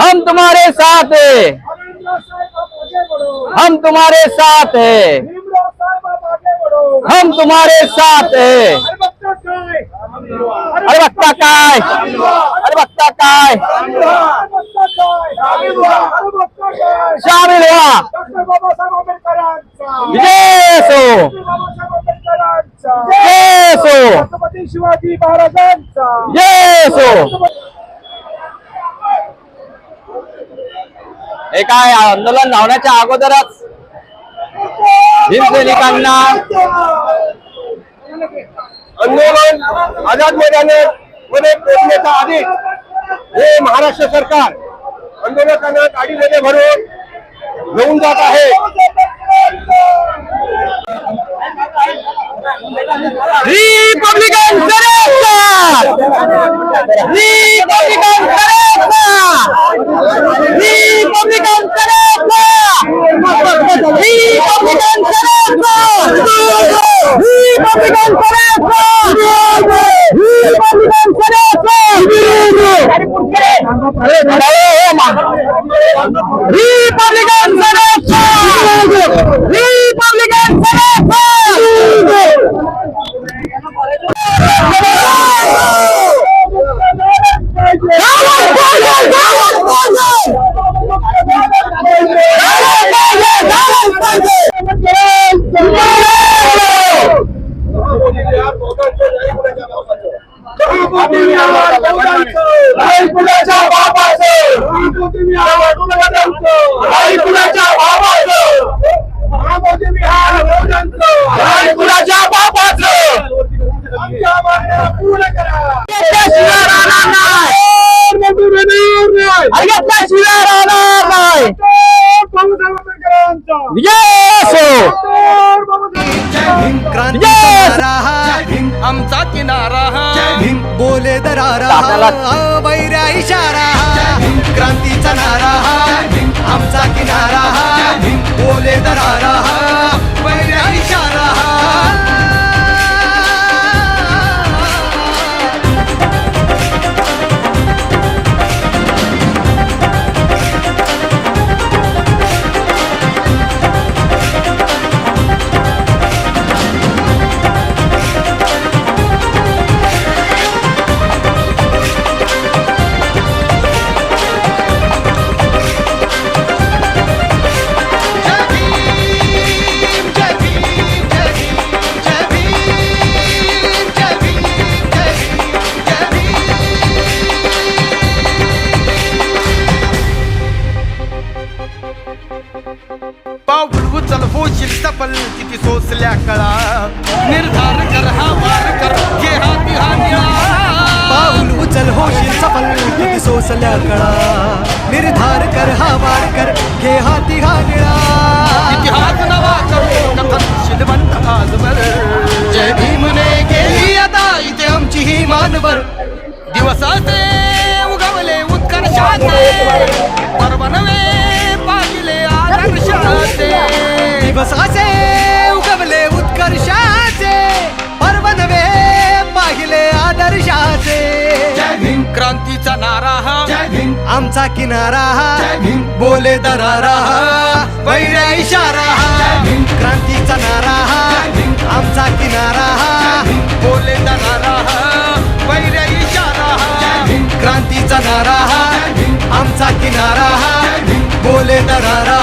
हम तुम्हारे साथ है। हम तुम्हारे साथ है। हम तुम्हारे साथ है। अरे बघता काय अरे बघता काय शामिल व्हा आंबेडकरांचा विजय विजय असो छत्रपती शिवाजी महाराजांचा। असो हे काय आंदोलन लावण्याच्या अगोदरच भीमसैनिकांना आंदोलन आझाद मैदाने मध्ये पोहोचण्याच्या आधी हे महाराष्ट्र सरकार आंदोलकांना गाडीमध्ये भरून घेऊन जात आहे. Republican Republican Republican Republican Republican Republican Republican विजय असो आमचा किनारा हा बोले दरारा वैरा इशारा क्रांतीचा नारा आमचा किनारा सफल किती सोसल्या कळा निर्धार कर हा वार कर घे हाती हा निळा. पाऊल उचल होशील सफल किती सोसल्या कळा निर्धार कर हा वार कर घे हाती हा निळा. इतिहास नवा करू कथन शिलवंत आजवर. जय भीमने केली आता इथे आमची ही मानवर. दिवसाचे उगवले उत्कर्षाचे पर्व नवे पाहिले आदर्शाचे दिवसाचे आमचा किनारा हा. बोले दरारा हा. वैऱ्या इशारा हा. क्रांतीचा नारा हा. आमचा किनारा हा. बोले दरारा हा. वैऱ्या इशारा हा. क्रांतीचा नारा हा. आमचा किनारा हा. बोले दरारा